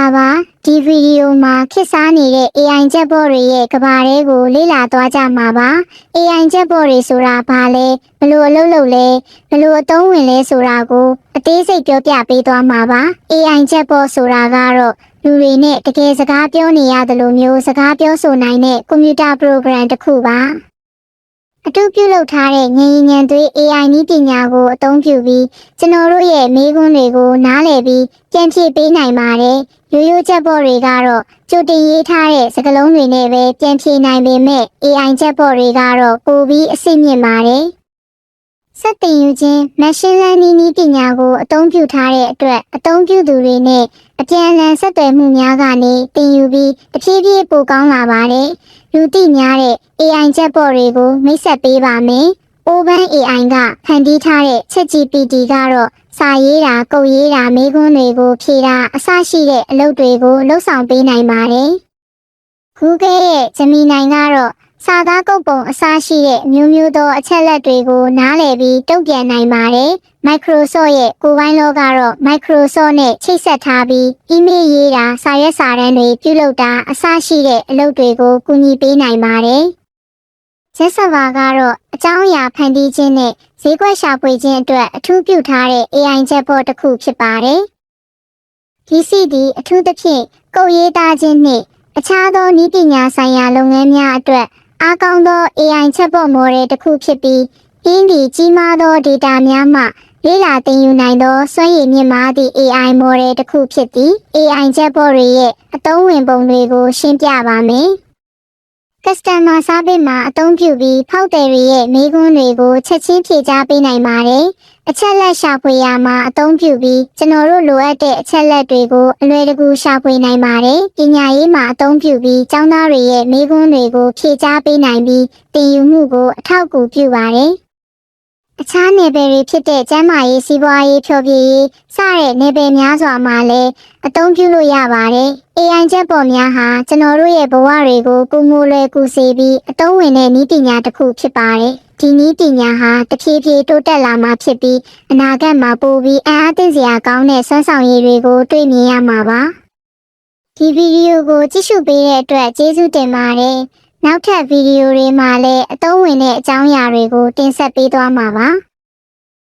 ္ဂလာပါဒီဗီဒီယိုမှာခေတ်စားနေတဲ့ AI ချက်ဘော့တွေရဲ့ကဘာတွေကိုလေ့လာသွားကြမှာပါ AI ချက်ဘော့တွေဆိုတာဘာလဲဘယ်လိုအလုပ်လုပ်လဲဘယ်လိုအသုံးဝင်လဲဆိုတာကိုအသေးစိတ်ပြောပြပေးသွားမှာပါ AI ချက်ဘော့ဆိုတာကတော့လူတွေနဲ့တကယ်စကားပြောနေရတယ်လို့မျိုးစကားပြောဆိုနိုင်တဲ့ကွန်ပျူတာပရိုဂရမ်တစ်ခုပါ အတူပြုလုပ်ထားတဲ့ငြိမ်းဉာဏ်သွေး AI နည်းပညာကိုအသုံးပြုပြီးကျွန်တော်တို့ရဲ့မေးခွန်းတွေကိုနားလည်ပြီးပြန်ဖြေပေးနိုင်ပါတယ်။ရိုးရိုးချက်ဘော့တွေကတော့ကြိုတင်ရေးထားတဲ့စကားလုံးတွေနဲ့ပဲပြန်ဖြေနိုင်ပေမဲ့ AI ချက်ဘော့တွေကတော့ပိုပြီးအဆင့်မြင့်ပါတယ်။ စက်တင်ယူခြင်း machine learning နည်းပညာကိုအသုံးပြုထားတဲ့အတွက်အသုံးပြုသူတွေနဲ့အပြန်အလှန်ဆက်သွယ်မှုများကနေတင်ယူပြီးတဖြည်းဖြည်းပိုကောင်းလာပါတယ်။လူသိများတဲ့ AI ချက်ဘော့တွေကိုမိတ်ဆက်ပေးပါမယ်။ Open AI ကဖန်တီးထားတဲ့ ChatGPT ကတော့စာရေးတာ၊ကုတ်ရေးတာ၊မေးခွန်းတွေကိုဖြေတာအစရှိတဲ့အလုပ်တွေကိုလှုပ်ဆောင်ပေးနိုင်ပါတယ်။ Google ရဲ့ Gemini ကတော့ စာသားကုတ်ပုံအစရှိတဲ့အမျိုးမျိုးသောအချက်လက်တွေကိုနားလည်ပြီးတုံ့ပြန်နိုင်ပါတယ်။ Microsoft ရဲ့ကိုယ်ပိုင်လောကတော့ Microsoft နဲ့ချိတ်ဆက်ထားပြီး email ရေးတာစာရွက်စာတမ်းတွေပြုလုပ်တာအစရှိတဲ့အလုပ်တွေကိုကူညီပေးနိုင်ပါတယ်။ Jet Server ကတော့အကြောင်းအရာဖန်တီးခြင်းနဲ့ဈေးကွက်ရှာဖွေခြင်းအတွက်အထူးပြုထားတဲ့ AI chatbot တစ်ခုဖြစ်ပါတယ်။ဒီစီဒီအထူးသဖြင့်ကုတ်ရေးသားခြင်းနှင့် အခြားသောနည်းပညာဆိုင်ရာလုပ်ငန်းများအတွက် အားကောင်းသော AI chatbot model တစ်ခုဖြစ်ပြီးအင်းဒီကြီးမားသော data များမှလေ့လာသင်ယူနိုင်သောစွမ်းရည်မြင့်မားသည့် AI model တစ်ခုဖြစ်သည် AI chatbot တွေရဲ့အသုံးဝင်ပုံတွေကိုရှင်းပြပါမယ်။ customer service မှာအသုံးပြုပြီးဖောက်တယ်တွေရဲ့မေးခွန်းတွေကိုချက်ချင်းဖြေကြားပေးနိုင်ပါတယ်။အချက်လက်ရှာဖွေရာမှာအသုံးပြုပြီးကျွန်တော်တို့လိုအပ်တဲ့အချက်လက်တွေကိုအလွယ်တကူရှာဖွေနိုင်ပါတယ်။ပညာရေးမှာအသုံးပြုပြီးကျောင်းသားတွေရဲ့မေးခွန်းတွေကိုဖြေကြားပေးနိုင်ပြီးသင်ယူမှုကိုအထောက်အကူပြုပါတယ်။ အခြားနယ်ပယ်တွေဖြစ်တဲ့ကျန်းမာရေးစီးပွားရေးဖြောပြရေးစတဲ့နယ်ပယ်များစွာမှာလည်းအသုံးပြုလို့ရပါတယ်။ AI ချက်ပေါ်များဟာကျွန်တော်တို့ရဲ့ဘဝတွေကိုပုံမူလွယ်ကူစေပြီးအသုံးဝင်တဲ့နည်းပညာတစ်ခုဖြစ်ပါတယ်။ဒီနည်းပညာဟာတဖြည်းဖြည်းတိုးတက်လာမှာဖြစ်ပြီးအနာဂတ်မှာပိုပြီးအံ့အားသင့်စရာကောင်းတဲ့စွမ်းဆောင်ရည်တွေကိုတွေ့မြင်ရမှာပါ။ဒီဗီဒီယိုကိုကြည့်ရှုပေးတဲ့အတွက်ကျေးဇူးတင်ပါတယ်။ နောက်ထပ်ဗီဒီယိုတွေမှာလည်းအသုံးဝင်တဲ့အကြောင်းအရာတွေကိုတင်ဆက်ပေးသွားမှာပါ။